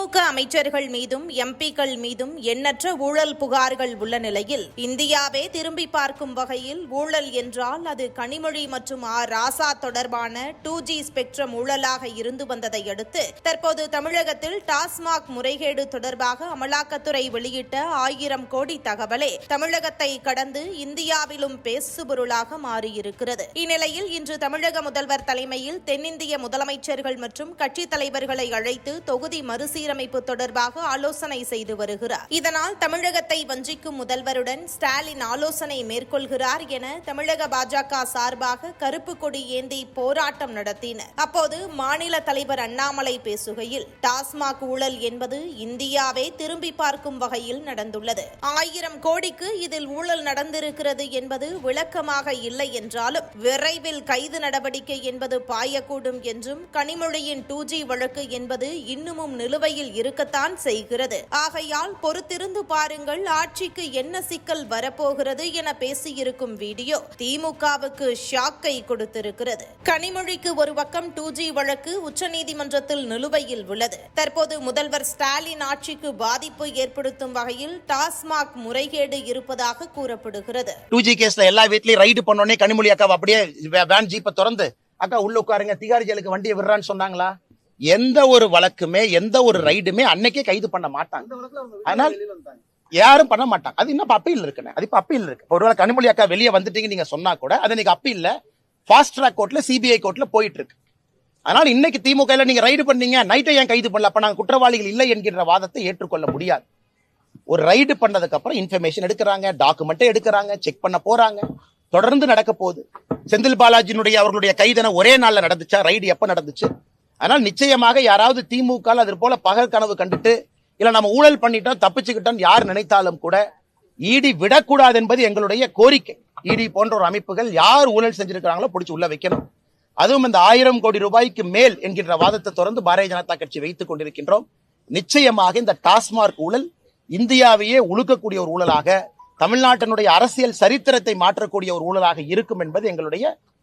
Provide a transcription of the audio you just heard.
திமுக அமைச்சர்கள் மீதும் எம்பிக்கள் மீதும் எண்ணற்ற ஊழல் புகார்கள் உள்ள நிலையில் இந்தியாவே திரும்பி பார்க்கும் வகையில் ஊழல் என்றால் அது கனிமொழி மற்றும் ஆர் ராசா தொடர்பான டூ ஜி ஸ்பெக்ட்ரம் ஊழலாக இருந்து வந்ததை அடுத்து தற்போது தமிழகத்தில் டாஸ்மாக் முறைகேடு தொடர்பாக அமலாக்கத்துறை வெளியிட்ட ஆயிரம் கோடி தகவலே தமிழகத்தை கடந்து இந்தியாவிலும் பேசுபொருளாக மாறியிருக்கிறது. இந்நிலையில் இன்று தமிழக முதல்வர் தலைமையில் தென்னிந்திய முதலமைச்சர்கள் மற்றும் கட்சித் தலைவர்களை அழைத்து தொகுதி மறுசீரமைப்பு தொடர்பாக ஆலோசனை செய்து வருகிறார். இதனால் தமிழகத்தை வஞ்சிக்கும் முதல்வருடன் ஸ்டாலின் ஆலோசனை மேற்கொள்கிறார் என தமிழக பாஜக சார்பாக கருப்பு கொடி ஏந்தி போராட்டம் நடத்தினர். அப்போது மாநில தலைவர் அண்ணாமலை பேசுகையில் டாஸ்மாக் ஊழல் என்பது இந்தியாவே திரும்பி பார்க்கும் வகையில் நடந்துள்ளது. ஆயிரம் கோடிக்கு இதில் ஊழல் நடந்திருக்கிறது என்பது விளக்கமாக இல்லை என்றாலும் விரைவில் கைது நடவடிக்கை என்பது பாயக்கூடும் என்றும் கனிமொழியின் டூ ஜி வழக்கு என்பது இன்னமும் நிலுவையில் இருக்கத்தான் செய்கிறது. ஆகையால் பொறுத்திருந்து பாருங்கள் ஆட்சிக்கு என்ன சிக்கல் வரப்போகிறது என பேசியிருக்கும் வீடியோ திமுகவுக்கு ஷாக்கை கொடுத்திருக்கிறது. கனிமொழிக்கு ஒரு பக்கம் டூ ஜி வழக்கு உச்சநீதிமன்றத்தில் நிலுவையில் உள்ளது. தற்போது முதல்வர் ஸ்டாலின் ஆட்சிக்கு பாதிப்பு ஏற்படுத்தும் வகையில் டாஸ்மாக் முறைகேடு இருப்பதாக கூறப்படுகிறது. டூ ஜி கேஸ்ல எல்லா வீட்லயும் ரைடு பண்ணோடனே கனிமொழி அக்கா அப்படியே வேன் ஜீப்பை திறந்து அக்கா உள்ள உட்காருங்க திகாரி ஜெயிலுக்கு வண்டியை விடுறான்னு சொன்னாங்களா? எந்த ஒரு வழக்குமே எந்த ஒரு ரைடுமே அன்னைக்கே கைது பண்ண மாட்டாங்க. அதனால் யாரும் பண்ண மாட்டாங்க. அது இன்னும் அப்பீல் இருக்குண்ணே. அது இப்ப அப்பீல் இருக்கு. ஒருவேளை கனிமொழி அக்கா வெளியே வந்துட்டீங்க நீங்க சொன்னா கூட அது இன்னைக்கு அப்பீல்ல ஃபாஸ்ட் ட்ராக் கோர்ட்ல சிபிஐ கோர்ட்ல போயிட்டு இருக்கு. அதனால இன்னைக்கு திமுக ல நீங்க ரைடு பண்ணீங்க நைட்டை ஏன் கைது பண்ணல? அப்ப நாங்க குற்றவாளிகள் இல்லை என்கின்ற வாதத்தை ஏற்றுக்கொள்ள முடியாது. ஒரு ரைடு பண்ணதுக்கு அப்புறம் இன்ஃபர்மேஷன் எடுக்கிறாங்க டாக்குமெண்ட் எடுக்கிறாங்க செக் பண்ண போறாங்க. தொடர்ந்து நடக்க போகுது. செந்தில் பாலாஜியினுடைய அவர்களுடைய கைதன ஒரே நாள்ல நடந்துச்சா? ரைடு எப்ப நடந்துச்சு? அதனால் நிச்சயமாக யாராவது திமுக அது போல பகல் கனவு கண்டுட்டு இல்லை நம்ம ஊழல் பண்ணிட்டோம் தப்பிச்சுக்கிட்டோம் யார் நினைத்தாலும் கூட ஈடி விடக்கூடாது என்பது எங்களுடைய கோரிக்கை. இடி போன்ற ஒரு அமைப்புகள் யார் ஊழல் செஞ்சிருக்கிறாங்களோ பிடிச்சி உள்ள வைக்கணும். அதுவும் இந்த ஆயிரம் கோடி ரூபாய்க்கு மேல் என்கின்ற வாதத்தை தொடர்ந்து பாரதிய ஜனதா கட்சி வைத்துக் கொண்டிருக்கின்றோம். நிச்சயமாக இந்த டாஸ்மார்க் ஊழல் இந்தியாவையே உழுக்கக்கூடிய ஒரு ஊழலாக தமிழ்நாட்டினுடைய அரசியல் சரித்திரத்தை மாற்றக்கூடிய ஒரு ஊழலாக இருக்கும் என்பது எங்களுடைய